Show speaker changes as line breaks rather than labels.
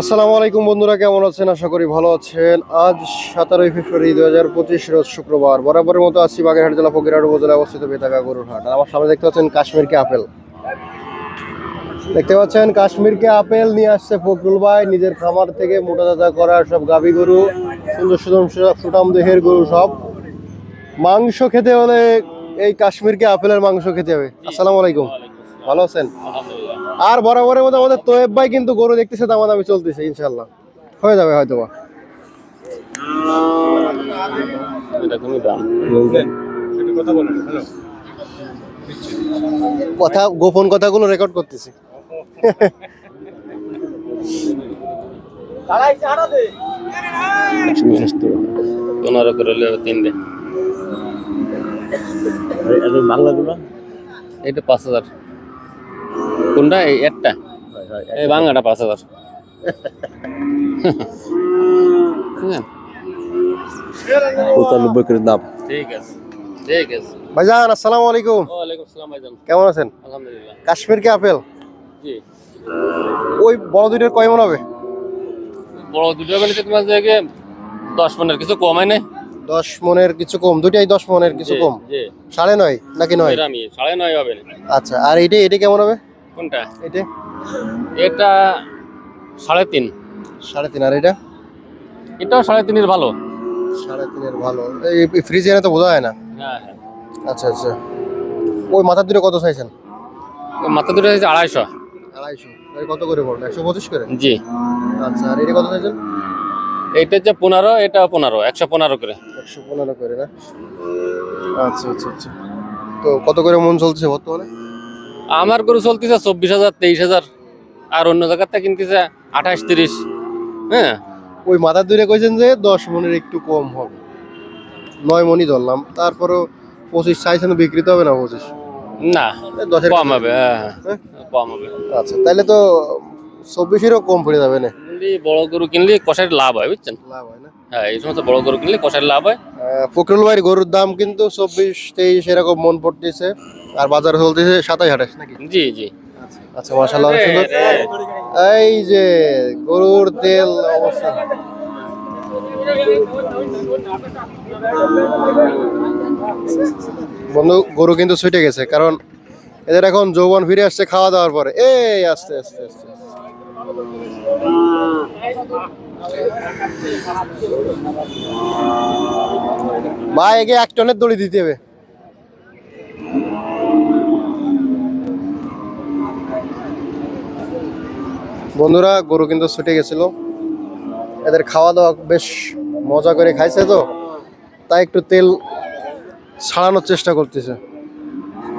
আসসালামু আলাইকুম বন্ধুরা, কেমন আছেন? আশা করি ভালো আছেন। আজ সতেরোই ফেব্রুয়ারি দু হাজার পঁচিশ, রোজ শুক্রবার। বরাবরের মতো আসছি বাগেরহাট জেলা, ফকিরহাট উপজেলায় অবস্থিত বেতাগা গরুর হাট আমার সামনে দেখতে পাচ্ছেন কাশ্মীরকে আপেল। দেখতে পাচ্ছেন কাশ্মীরকে আপেল নিয়ে আসছে ফখরুল ভাই। নিজের খামার থেকে মোটা তাজা করা সব গাভী গরু, সুন্দর সুন্দর সুটাম দেহের গরু সব। মাংস খেতে হলে এই কাশ্মীরকে আপেলের মাংস খেতে হবে। আসসালামু আলাইকুম। ভালো আছেন? আর বরাবরের মতো আমাদের তোয়েব ভাই কিন্তু গরু দেখতেছে দামাদামি চলতেছে ইনশাল্লাহ হয়ে যাবে হয়তো বা। কথা গোপন কথাগুলো রেকর্ড করতেছি।
পনেরো করে তিনটে
বাংলাগুলো
এটা পাঁচ হাজার। কোনটা? এই একটা? এই বাংলাটা পাঁচ হাজার।
পঁচানব্বই করে দাম।
ঠিক আছে ঠিক আছে।
ভাইজান আসসালামু আলাইকুম।
ওয়ালাইকুম আসসালাম ভাইজান।
কেমন আছেন?
আলহামদুলিল্লাহ।
কাশ্মীরকে আপেল?
জি।
ওই বড় দুইটার কয় মন হবে?
বড় দুটো গেলে তোমার জায়গায় দশ পনেরো কিছু কমায় নাই?
দশ মনের কিছু কম। দুইটাই দশ মনের কিছু কম। সাড়ে নয় নাকি নয়?
সাড়ে নয় হবে।
আচ্ছা আর এইটা এটা কেমন হবে?
কোনটা?
এটা?
এটা সাড়ে তিন।
সাড়ে তিন আর এটা?
এটাও সাড়ে তিনের ভালো।
সাড়ে তিনের ভালো। এই ফ্রিজে এনে তো বোঝা যায় না।
হ্যাঁ হ্যাঁ।
আচ্ছা আচ্ছা। ওই মাথার দুটো কত চাইছেন
ওই মাথা দুটো হচ্ছে আড়াইশো।
আড়াইশো। কত করে পড়বে? একশো পঁচিশ করে?
জি।
আচ্ছা আর এটা কত চাইছেন
এইটা হচ্ছে পনেরো এটা পনেরো একশো পনেরো করে।
একশো পনেরো করে না? আচ্ছা আচ্ছা আচ্ছা। তো কত করে মন চলছে বর্তমানে?
আমার গরু চলতেছে চব্বিশ হাজার তেইশ হাজার আর অন্য জায়গাতে কিনতেছে আঠাশ তিরিশ। হ্যাঁ।
ওই মাথার দূরে কইছেন যে দশ মনের একটু কম হবে। নয় মনই ধরলাম তারপরও পঁচিশ চাইছেন বিক্রিতে হবে না পঁচিশ।
না
দশের
কম হবে হ্যাঁ হ্যাঁ? কম হবে।
আচ্ছা তাহলে তো চব্বিশেরও কম পড়ে যাবে না?
বড় গরু কিনলে কষার লাভ হয় বুঝছেন?
লাভ হয় না?
হ্যাঁ এই সমস্ত বড় গরু কিনলে কষার লাভ হয়।
আহ, ফখরুল ভাইয়ের গরুর দাম কিন্তু চব্বিশ তেইশ এরকম মন পড়তেছে। আর বাজার চলতেছে সাতাশ আঠাশ নাকি?
জি জি।
আচ্ছা মাসাল্লাহ সুন্দর। এই যে গরুর তেল অবস্থা। বন্ধু গরু কিন্তু ছুটে গেছে কারণ এদের এখন যৌবন ফিরে আসছে খাওয়া দাওয়ার পরে। এই আস্তে আস্তে আস্তে। ভাই একে এক টনের দড়ি দিতে হবে। বন্ধুরা, গরু কিন্তু ছুটে গেছিল। এদের খাওয়া দাওয়া বেশ মজা করে খাইছে তো, তাই একটু তেল ছাড়ানোর চেষ্টা করতেছে।